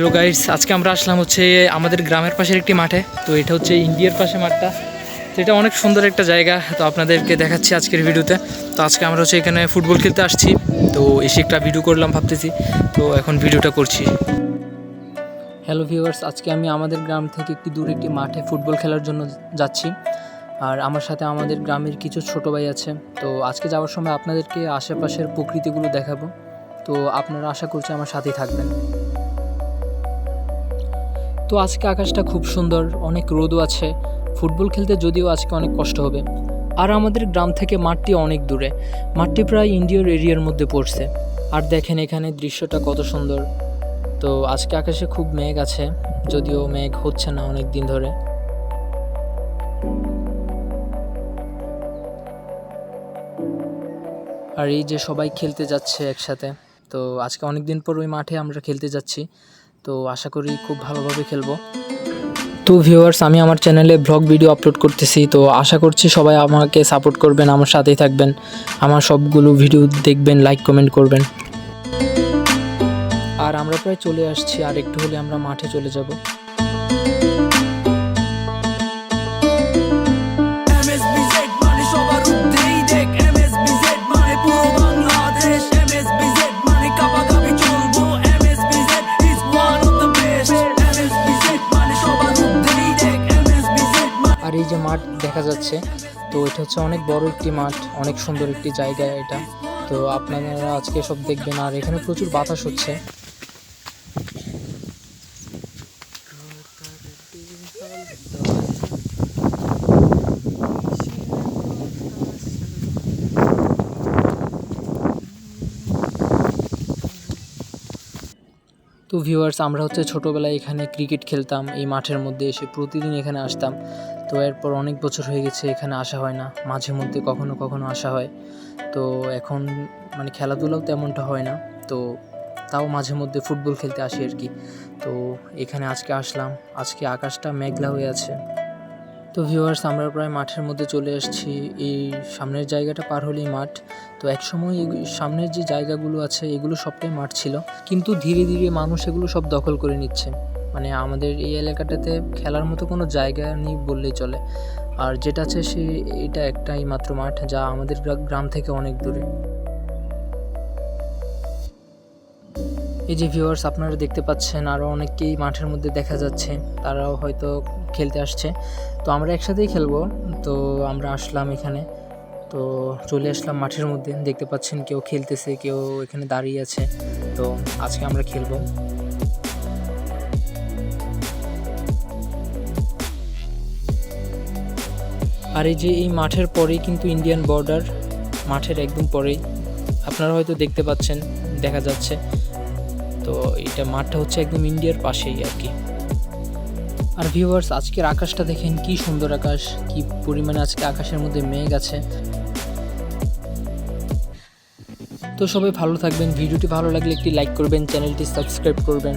Hello guys আজকে আমরা আসলাম হচ্ছে আমাদের গ্রামের পাশের একটি মাঠে। তো এটা হচ্ছে ইন্ডিয়ার পাশে মাঠটা। তো এটা অনেক সুন্দর একটা জায়গা। তো আপনাদেরকে দেখাচ্ছি আজকের ভিডিওতে। তো আজকে আমরা হচ্ছে এখানে ফুটবল খেলতে আসছি। তো এসে একটা ভিডিও করলাম ভাবতেছি। তো এখন ভিডিওটা করছি। হ্যালো ভিউয়ার্স আজকে আমি আমাদের গ্রাম থেকে একটি দূরে একটি মাঠে ফুটবল খেলার জন্য যাচ্ছি। আর আমার সাথে আমাদের গ্রামের কিছু ছোট ভাই আছে। তো আজকে যাওয়ার সময় আপনাদেরকে আশেপাশের প্রকৃতিগুলো দেখাবো। তো আপনারা আশা করছি আমার সাথেই থাকবেন। তো আজকে আকাশটা খুব সুন্দর, অনেক রোদও আছে। ফুটবল খেলতে যদিও আজকে অনেক কষ্ট হবে। আর আমাদের গ্রাম থেকে মাঠটি অনেক দূরে। মাঠটি প্রায় ইন্ডিয়ার এরিয়ার মধ্যে পড়ছে। আর দেখেন এখানে দৃশ্যটা কত সুন্দর। তো আজকে আকাশে খুব মেঘ আছে, যদিও মেঘ হচ্ছে না অনেক দিন ধরে। আর এই যে সবাই খেলতে যাচ্ছে একসাথে, তো আজকে অনেক দিন পর ওই মাঠে আমরা খেলতে যাচ্ছি। তো আশা করি খুব ভালোভাবে খেলব। তো ভিউয়ার্স আমি আমার চ্যানেলে ব্লগ ভিডিও আপলোড করতেছি, তো আশা করছি সবাই আমাকে সাপোর্ট করবেন, আমার সাথেই থাকবেন। আমার সবগুলো ভিডিও দেখবেন লাইক কমেন্ট করবেন। আর আমরা প্রায় চলে আসছি আর একটু হলে আমরা মাঠে চলে যাব। মাঠ দেখা যাচ্ছে। তো এটা হচ্ছে অনেক বড় একটি মাঠ, অনেক সুন্দর একটি জায়গা এটা। তো আপনারা আজকে সব দেখবেন আর এখানে প্রচুর বাতাস হচ্ছে। তো ভিউয়ার্স আমরা হচ্ছে ছোটোবেলায় এখানে ক্রিকেট খেলতাম, এই মাঠের মধ্যে এসে প্রতিদিন এখানে আসতাম। তো এরপর অনেক বছর হয়ে গেছে, এখানে আসা হয় না, মাঝে মধ্যে কখনো কখনো আসা হয়। তো এখন মানে খেলাধুলাও তেমনটা হয় না, তো তাও মাঝে মধ্যে ফুটবল খেলতে আসি আর কি। তো এখানে আজকে আসলাম, আজকে আকাশটা মেঘলা হয়ে আছে। তো ভিউয়ার্স আমরা প্রায় মাঠের মধ্যে চলে এসেছি এই সামনের জায়গাটা পার হলেই মাঠ। তো একসময় সামনের যে জায়গাগুলো আছে, এগুলো সবটাই মাঠ ছিল। কিন্তু ধীরে ধীরে মানুষ এগুলো সব দখল করে নিচ্ছে। মানে আমাদের এই এলাকাটাতে খেলার মতো কোনো জায়গা নেই বললেই চলে। আর যেটা আছে সে, এটা একটাই মাত্র মাঠ, যা আমাদের গ্রা- গ্রাম থেকে অনেক দূরে। এই যে ভিউয়ার্স আপনারা দেখতে পাচ্ছেন আরও অনেককেই মাঠের মধ্যে দেখা যাচ্ছে, তারাও হয়তো খেলতে আসছে। তো আমরা একসাথেই খেলব। তো আমরা আসলাম এখানে। তো চলে আসলাম মাঠের মধ্যে। দেখতে পাচ্ছেন কেউ খেলতেছে, কেউ এখানে দাঁড়িয়ে আছে। তো আজকে আমরা খেলব। আর এই যে এই মাঠের পরেই কিন্তু ইন্ডিয়ান বর্ডার মাঠের একদম পরেই। আপনারা হয়তো দেখতে পাচ্ছেন, দেখা যাচ্ছে। তো এটা মাঠটা হচ্ছে একদম ইন্ডিয়ার পাশেই আর কি। আর ভিউয়ার্স আজকের আকাশটা দেখেন কি সুন্দর আকাশ, কি পরিমাণে আজকে আকাশের মধ্যে মেঘ আছে। তো সবাই ভালো থাকবেন, ভিডিওটি ভালো লাগলে একটি লাইক করবেন, চ্যানেলটি সাবস্ক্রাইব করবেন।